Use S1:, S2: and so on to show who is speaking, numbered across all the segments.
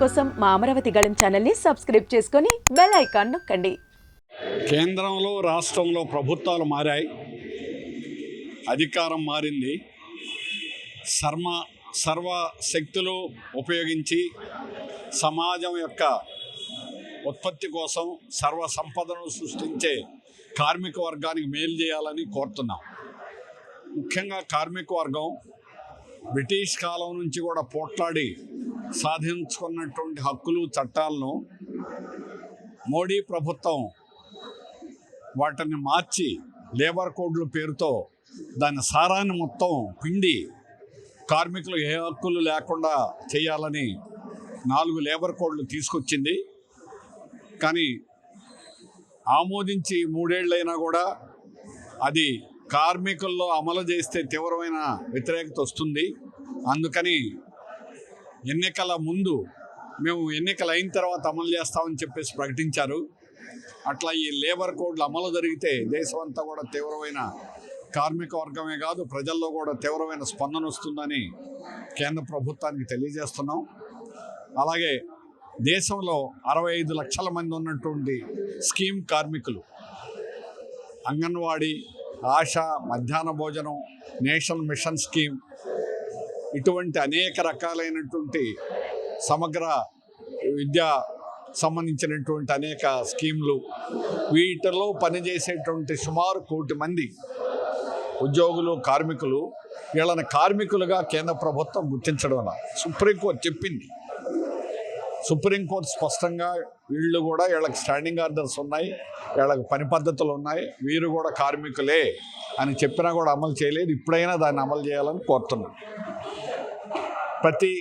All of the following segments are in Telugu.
S1: కోసం మా అమరావతి గళం ఛానల్ని సబ్స్క్రైబ్ చేసుకొని బెల్ ఐకాన్ నొక్కండి.
S2: కేంద్రంలో రాష్ట్రంలో ప్రభుత్వాలు మారాయి. అధికారం మారింది. సర్మ సర్వ శక్తులు ఉపయోగించి సమాజం యొక్క ఉత్పత్తి కోసం సర్వ సంపదను సృష్టించే కార్మిక వర్గానికి మేలు చేయాలని కోరుతున్నాం. ముఖ్యంగా కార్మిక వర్గం బ్రిటిష్ కాలం నుంచి కూడా పోట్లాడి సాధించుకున్నటువంటి హక్కులు చట్టాలను మోడీ ప్రభుత్వం వాటిని మార్చి లేబర్ కోడ్ల పేరుతో దాని సారాన్ని మొత్తం పిండి కార్మికులు ఏ హక్కులు లేకుండా చేయాలని నాలుగు లేబర్ కోడ్లు తీసుకొచ్చింది. కానీ ఆమోదించి మూడేళ్ళైనా కూడా అది కార్మికుల్లో అమలు చేస్తే తీవ్రమైన వ్యతిరేకత వస్తుంది. అందుకని ఎన్నికల ముందు మేము ఎన్నికలు అయిన తర్వాత అమలు చేస్తామని చెప్పేసి ప్రకటించారు. అట్లా ఈ లేబర్ కోడ్లు అమలు జరిగితే దేశం అంతా కూడా తీవ్రమైన కార్మిక వర్గమే కాదు ప్రజల్లో కూడా తీవ్రమైన స్పందన వస్తుందని కేంద్ర ప్రభుత్వానికి తెలియజేస్తున్నాం. అలాగే దేశంలో అరవై ఐదు లక్షల మంది ఉన్నటువంటి స్కీమ్ కార్మికులు అంగన్వాడీ ఆశ మధ్యాహ్న భోజనం నేషనల్ మిషన్ స్కీమ్ ఇటువంటి అనేక రకాలైనటువంటి సమగ్ర విద్యా సంబంధించినటువంటి అనేక స్కీమ్లు వీటిలో పనిచేసేటువంటి సుమారు కోటి మంది ఉద్యోగులు కార్మికులు వీళ్ళని కార్మికులుగా కేంద్ర ప్రభుత్వం గుర్తించడం సుప్రీంకోర్టు చెప్పింది. సుప్రీంకోర్టు స్పష్టంగా వీళ్ళు కూడా వీళ్ళకి స్టాండింగ్ ఆర్డర్స్ ఉన్నాయి వీళ్ళకి పని పద్ధతులు ఉన్నాయి వీరు కూడా కార్మికులే అని చెప్పినా కూడా అమలు చేయలేదు. ఇప్పుడైనా దాన్ని అమలు చేయాలని కోరుతున్నాను ప్రతి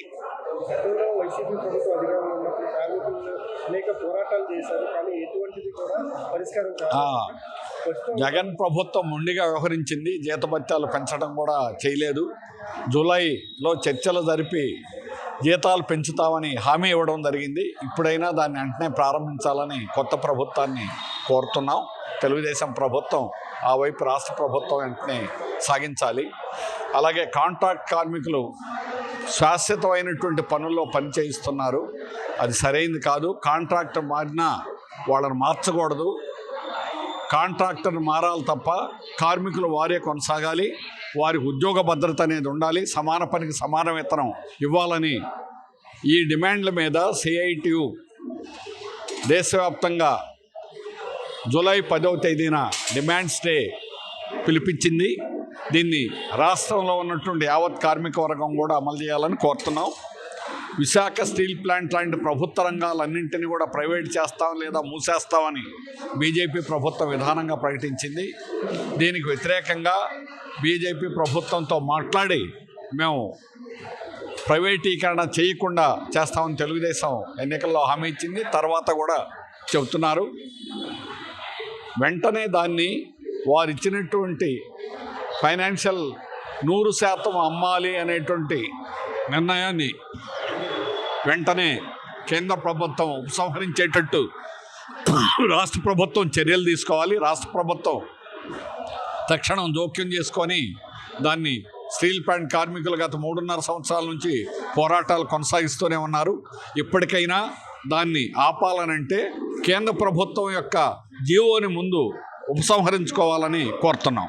S2: జగన్ ప్రభుత్వం మొండిగా వ్యవహరించింది జీతభత్యాలు పెంచడం కూడా చేయలేదు. జూలైలో చర్చలు జరిపి జీతాలు పెంచుతామని హామీ ఇవ్వడం జరిగింది. ఇప్పుడైనా దాన్ని వెంటనే ప్రారంభించాలని కొత్త ప్రభుత్వాన్ని కోరుతున్నాం. తెలుగుదేశం ప్రభుత్వం ఆ వైపు రాష్ట్ర ప్రభుత్వం వెంటనే సాగించాలి. అలాగే కాంట్రాక్ట్ కార్మికులు శాశ్వతమైనటువంటి పనుల్లో పని చేయిస్తున్నారు అది సరైనది కాదు. కాంట్రాక్టర్ మారినా వాళ్ళని మార్చకూడదు. కాంట్రాక్టర్ మారాలి తప్ప కార్మికులు వారే కొనసాగాలి. వారికి ఉద్యోగ భద్రత అనేది ఉండాలి. సమాన పనికి సమాన వేతనం ఇవ్వాలని ఈ డిమాండ్ల మీద సిఐటియు దేశవ్యాప్తంగా జూలై పదవ తేదీన డిమాండ్స్ డే పిలిపించింది. దీన్ని రాష్ట్రంలో ఉన్నటువంటి యావత్ కార్మిక వర్గం కూడా అమలు చేయాలని కోరుతున్నాం. విశాఖ స్టీల్ ప్లాంట్ లాంటి ప్రభుత్వ రంగాలన్నింటినీ కూడా ప్రైవేట్ చేస్తాం లేదా మూసేస్తామని బీజేపీ ప్రభుత్వం విధానంగా ప్రకటించింది. దీనికి వ్యతిరేకంగా బీజేపీ ప్రభుత్వంతో మాట్లాడి మేము ప్రైవేటీకరణ చేయకుండా చేస్తామని తెలుగుదేశం ఎన్నికల్లో హామీ ఇచ్చింది. తర్వాత కూడా చెబుతున్నారు. వెంటనే దాన్ని వారు ఇచ్చినటువంటి ఫైనాన్షియల్ నూరు శాతం అమ్మాలి అనేటువంటి నిర్ణయాన్ని వెంటనే కేంద్ర ప్రభుత్వం ఉపసంహరించేటట్టు రాష్ట్ర ప్రభుత్వం చర్యలు తీసుకోవాలి. రాష్ట్ర ప్రభుత్వం తక్షణం జోక్యం చేసుకొని దాన్ని స్టీల్ ప్లాంట్ కార్మికులు గత మూడున్నర సంవత్సరాల నుంచి పోరాటాలు కొనసాగిస్తూనే ఉన్నారు. ఇప్పటికైనా దాన్ని ఆపాలనంటే కేంద్ర ప్రభుత్వం యొక్క జీవోని ముందు ఉపసంహరించుకోవాలని కోరుతున్నాం.